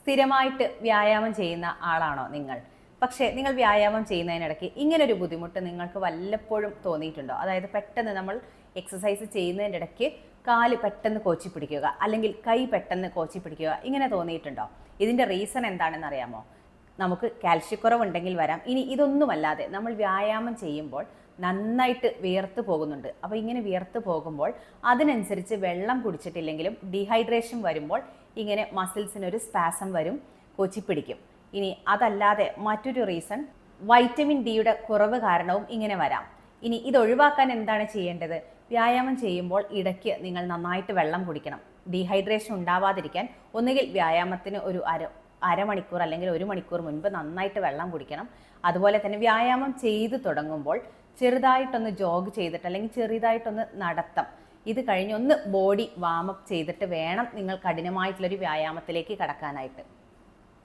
സ്ഥിരമായിട്ട് വ്യായാമം ചെയ്യുന്ന ആളാണോ നിങ്ങൾ? പക്ഷേ നിങ്ങൾ വ്യായാമം ചെയ്യുന്നതിനിടയ്ക്ക് ഇങ്ങനൊരു ബുദ്ധിമുട്ട് നിങ്ങൾക്ക് വല്ലപ്പോഴും തോന്നിയിട്ടുണ്ടോ? അതായത് പെട്ടെന്ന് നമ്മൾ എക്സസൈസ് ചെയ്യുന്നതിന്റെ ഇടയ്ക്ക് കാൽ പെട്ടെന്ന് കോച്ചി പിടിക്കുക അല്ലെങ്കിൽ കൈ പെട്ടെന്ന് കോച്ചി പിടിക്കുക ഇങ്ങനെ തോന്നിയിട്ടുണ്ടോ? ഇതിന്റെ റീസൺ എന്താണെന്ന് അറിയാമോ? നമുക്ക് കാൽഷ്യക്കുറവുണ്ടെങ്കിൽ വരാം. ഇനി ഇതൊന്നുമല്ലാതെ നമ്മൾ വ്യായാമം ചെയ്യുമ്പോൾ നന്നായിട്ട് വിയർത്ത് പോകുന്നുണ്ട്. അപ്പോൾ ഇങ്ങനെ വിയർത്ത് പോകുമ്പോൾ അതിനനുസരിച്ച് വെള്ളം കുടിച്ചിട്ടില്ലെങ്കിലും ഡീഹൈഡ്രേഷൻ വരുമ്പോൾ ഇങ്ങനെ മസിൽസിനൊരു സ്പാസം വരും കൊച്ചിപ്പിടിക്കും ഇനി അതല്ലാതെ മറ്റൊരു റീസൺ വൈറ്റമിൻ ഡിയുടെ കുറവ് കാരണവും ഇങ്ങനെ വരാം. ഇനി ഇത് ഒഴിവാക്കാൻ എന്താണ് ചെയ്യേണ്ടത്? വ്യായാമം ചെയ്യുമ്പോൾ ഇടയ്ക്ക് നിങ്ങൾ നന്നായിട്ട് വെള്ളം കുടിക്കണം. ഡീഹൈഡ്രേഷൻ ഉണ്ടാവാതിരിക്കാൻ ഒന്നുകിൽ വ്യായാമത്തിന് ഒരു അര അരമണിക്കൂർ അല്ലെങ്കിൽ ഒരു മണിക്കൂർ മുൻപ് നന്നായിട്ട് വെള്ളം കുടിക്കണം. അതുപോലെ തന്നെ വ്യായാമം ചെയ്തു തുടങ്ങുമ്പോൾ ചെറുതായിട്ടൊന്ന് ജോഗ് ചെയ്തിട്ട് അല്ലെങ്കിൽ ചെറുതായിട്ടൊന്ന് നടത്തം. ഇത് കഴിഞ്ഞൊന്ന് ബോഡി വാമപ്പ് ചെയ്തിട്ട് വേണം നിങ്ങൾ കഠിനമായിട്ടുള്ളൊരു വ്യായാമത്തിലേക്ക് കടക്കാനായിട്ട്.